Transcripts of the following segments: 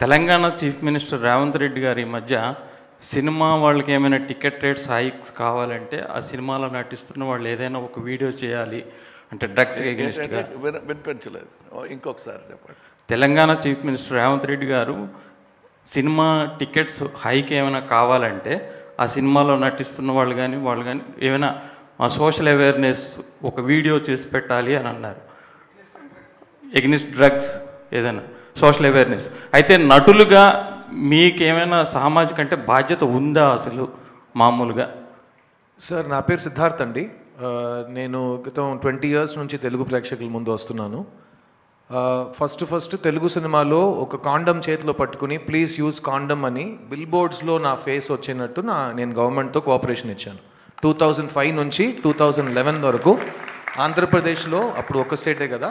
Telangana chief minister Revanth Reddy గారి ఈ మధ్య సినిమా వాళ్ళకి ఏమైనా టికెట్ రేట్స్ హైక్స్ కావాలంటే ఆ సినిమాలో నటిస్తున్న వాళ్ళు ఏదైనా ఒక వీడియో చేయాలి అంటే డ్రగ్స్ ఎగెనిస్ట్గా వినిపించలేదు. ఇంకొకసారి చెప్పండి. Telangana chief minister Revanth Reddy garu cinema tickets hike ఏమైనా కావాలంటే ఆ సినిమాలో నటిస్తున్న వాళ్ళు కానీ వాళ్ళు కానీ ఏమైనా సోషల్ అవేర్నెస్ ఒక వీడియో చేసి పెట్టాలి అని అన్నారు. ఎగ్నిస్ట్ డ్రగ్స్ ఏదైనా. Social awareness. అయితే నటులుగా మీకేమైనా సామాజిక అంటే బాధ్యత ఉందా అసలు మామూలుగా? సార్ నా పేరు సిద్ధార్థ్ అండి. నేను క్రితం ట్వంటీ ఇయర్స్ నుంచి తెలుగు ప్రేక్షకుల ముందు వస్తున్నాను. ఫస్ట్ ఫస్ట్ తెలుగు సినిమాలో ఒక కాండం చేతిలో పట్టుకుని ప్లీజ్ యూజ్ కాండం అని బిల్ బోర్డ్స్లో నా ఫేస్ వచ్చినట్టు నా నేను గవర్నమెంట్తో కోఆపరేషన్ ఇచ్చాను. టూ థౌజండ్ ఫైవ్ నుంచి టూ థౌజండ్ లెవెన్ వరకు ఆంధ్రప్రదేశ్లో అప్పుడు ఒక స్టేటే కదా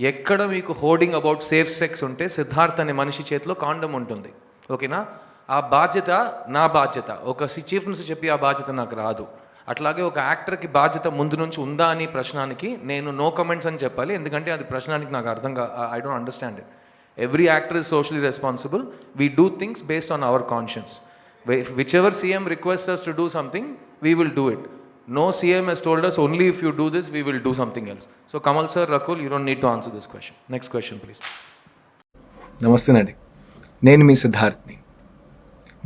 ఎక్కడ మీకు హోర్డింగ్ అబౌట్ సేఫ్ సెక్స్ ఉంటే సిద్ధార్థ్ అనే మనిషి చేతిలో కాండం ఉంటుంది. ఓకేనా? ఆ బాధ్యత నా బాధ్యత. ఒక చీఫ్ మినిస్టర్ చెప్పి ఆ బాధ్యత నాకు రాదు. అట్లాగే ఒక యాక్టర్కి బాధ్యత ముందు నుంచి ఉందా అని ప్రశ్నానికి నేను నో కమెంట్స్ అని చెప్పాలి. ఎందుకంటే అది ప్రశ్నానికి నాకు అర్థం కా I don't understand it. Every actor is socially responsible. We do things based on our conscience. Which ever CM request us to do something we will do it no CM has told us only if you do this we will do something else so Kamal sir Rakul you don't need to answer this question next question please నమస్తేనండి నేను మీ సిద్ధార్థ్ని.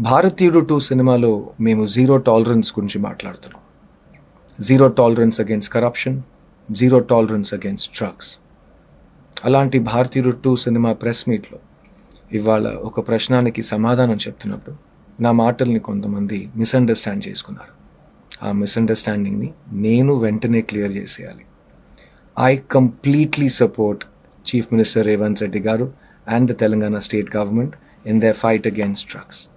భారతీయుడు two సినిమాలో మేము zero tolerance గురించి మాట్లాడుతున్నాం. Zero tolerance against corruption zero tolerance against drugs అలాంటి Bharateeyudu two cinema press మీట్లో ఇవాళ ఒక ప్రశ్నానికి సమాధానం చెప్తున్నప్పుడు నా మాటల్ని కొంతమంది మిస్అండర్స్టాండ్ చేసుకున్నారు. ఆ మిస్అండర్స్టాండింగ్ని నేను వెంటనే క్లియర్ చేసేయాలి. I completely support chief minister Revanth Reddy garu and the Telangana state government in the fight against drugs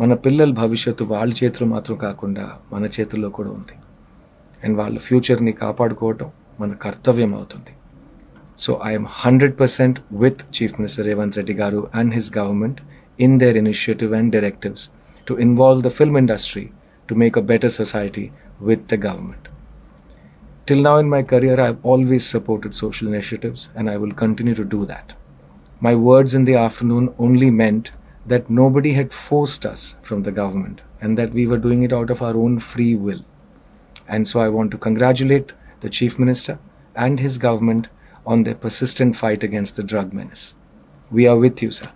మన పిల్లల భవిష్యత్తు వాళ్ళ చేతిలో మాత్రం కాకుండా మన చేతుల్లో కూడా ఉంది. అండ్ వాళ్ళ ఫ్యూచర్ని కాపాడుకోవటం మన కర్తవ్యం అవుతుంది. So I'm hundred percent with chief minister Revanth Reddy garu and his government in their initiative and directives to involve the film industry to make a better society with the government. Till now in my career, I've always supported social initiatives and I will continue to do that. My words in the afternoon only meant that nobody had forced us from the government and that we were doing it out of our own free will. And so I want to congratulate the Chief Minister and his government on their persistent fight against the drug menace. We are with you, sir.